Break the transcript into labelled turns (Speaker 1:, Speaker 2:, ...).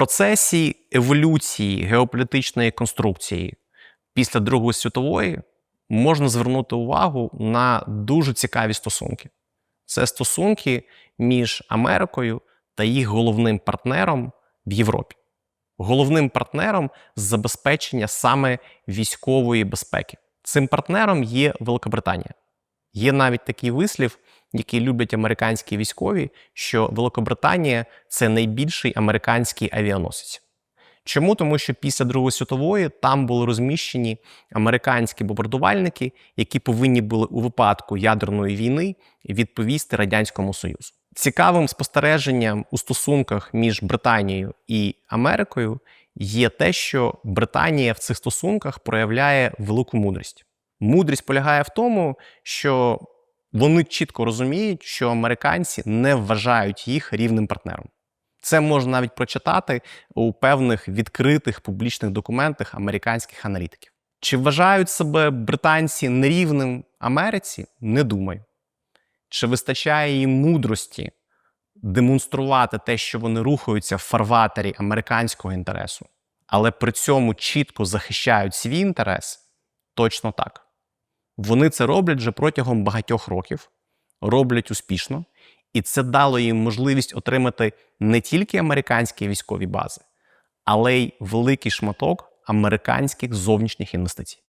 Speaker 1: процесі еволюції геополітичної конструкції після Другої світової можна звернути увагу на дуже цікаві стосунки. Це стосунки між Америкою та їх головним партнером в Європі. Головним партнером з забезпечення саме військової безпеки. Цим партнером є Великобританія. Є навіть такий вислів, який люблять американські військові, що Великобританія це найбільший американський авіаносець. Чому? Тому що після Другої світової там були розміщені американські бомбардувальники, які повинні були у випадку ядерної війни відповісти Радянському Союзу. Цікавим спостереженням у стосунках між Британією і Америкою є те, що Британія в цих стосунках проявляє велику мудрість. Мудрість полягає в тому, що вони чітко розуміють, що американці не вважають їх рівним партнером. Це можна навіть прочитати у певних відкритих публічних документах американських аналітиків. Чи вважають себе британці нерівним Америці? Не думаю. Чи вистачає їм мудрості демонструвати те, що вони рухаються в фарватері американського інтересу, але при цьому чітко захищають свій інтерес? Точно так. Вони це роблять вже протягом багатьох років, роблять успішно, і це дало їм можливість отримати не тільки американські військові бази, але й великий шматок американських зовнішніх інвестицій.